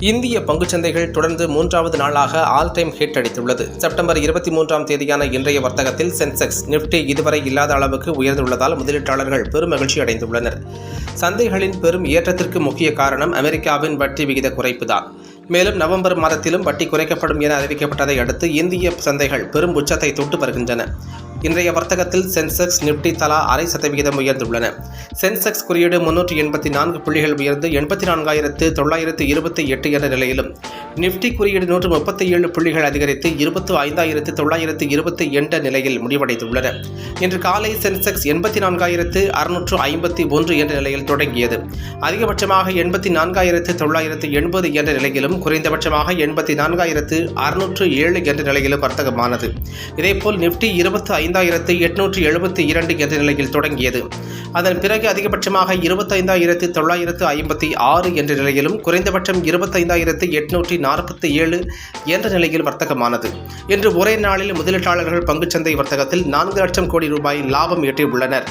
இந்திய பங்குச்சந்தைகள் தொடர்ந்து மூன்றாவது நாளாக ஆல் டைம் ஹிட் அடித்துள்ளது. செப்டம்பர் இருபத்தி மூன்றாம் தேதியான இன்றைய வர்த்தகத்தில் சென்செக்ஸ் நிப்டி இதுவரை இல்லாத அளவுக்கு உயர்ந்துள்ளதால் முதலீட்டாளர்கள் பெரும் மகிழ்ச்சி அடைந்துள்ளனர். சந்தைகளின் பெரும் ஏற்றத்திற்கு முக்கிய காரணம் அமெரிக்காவின் வட்டி விகித குறைப்புதான். மேலும் நவம்பர் மாதத்திலும் வட்டி குறைக்கப்படும் என அறிவிக்கப்பட்டதை அடுத்து இந்திய சந்தைகள் பெரும் உச்சத்தை தொட்டு வருகின்றன. இன்றைய வர்த்தகத்தில் சென்செக்ஸ் நிப்டி தலா அரை சதவிகிதம் உயர்ந்துள்ளன. சென்செக்ஸ் குறியீடு முன்னூற்றி எண்பத்தி நான்கு புள்ளிகள் உயர்ந்து எண்பத்தி நான்காயிரத்து தொள்ளாயிரத்து இருபத்தி எட்டு என்ற நிலையிலும். நிப்டி குறியீடு நூற்று முப்பத்தி ஏழு புள்ளிகள் அதிகரித்து இருபத்து ஐந்தாயிரத்து தொள்ளாயிரத்து இருபத்தி என்ற நிலையில் முடிவடைந்துள்ளன. இன்று காலை சென்செக்ஸ் எண்பத்தி நான்காயிரத்து அறுநூற்று ஐம்பத்தி ஒன்று என்ற நிலையில் தொடங்கியது. அதிகபட்சமாக எண்பத்தி நான்காயிரத்து தொள்ளாயிரத்து எண்பது என்ற நிலையிலும் குறைந்தபட்சமாக எண்பத்தி நான்காயிரத்து அறுநூற்று ஏழு என்ற நிலையிலும் வர்த்தகமானது. இதேபோல் நிப்டி இருபத்தி ஐந்தாயிரத்து எட்நூற்று எழுபத்தி இரண்டு என்ற நிலையில் தொடங்கியது. அதன் பிறகு அதிகபட்சமாக இருபத்தைந்தாயிரத்து தொள்ளாயிரத்து ஐம்பத்தி ஆறு என்ற நிலையிலும் குறைந்தபட்சம் இருபத்தைந்தாயிரத்து எட்நூற்றி நாற்பத்தி ஏழு என்ற நிலையில் வர்த்தகமானது. இன்று ஒரே நாளில் முதலீட்டாளர்கள் பங்குச்சந்தை வர்த்தகத்தில் நான்கு லட்சம் கோடி ரூபாய் லாபம் ஈட்டியுள்ளனர்.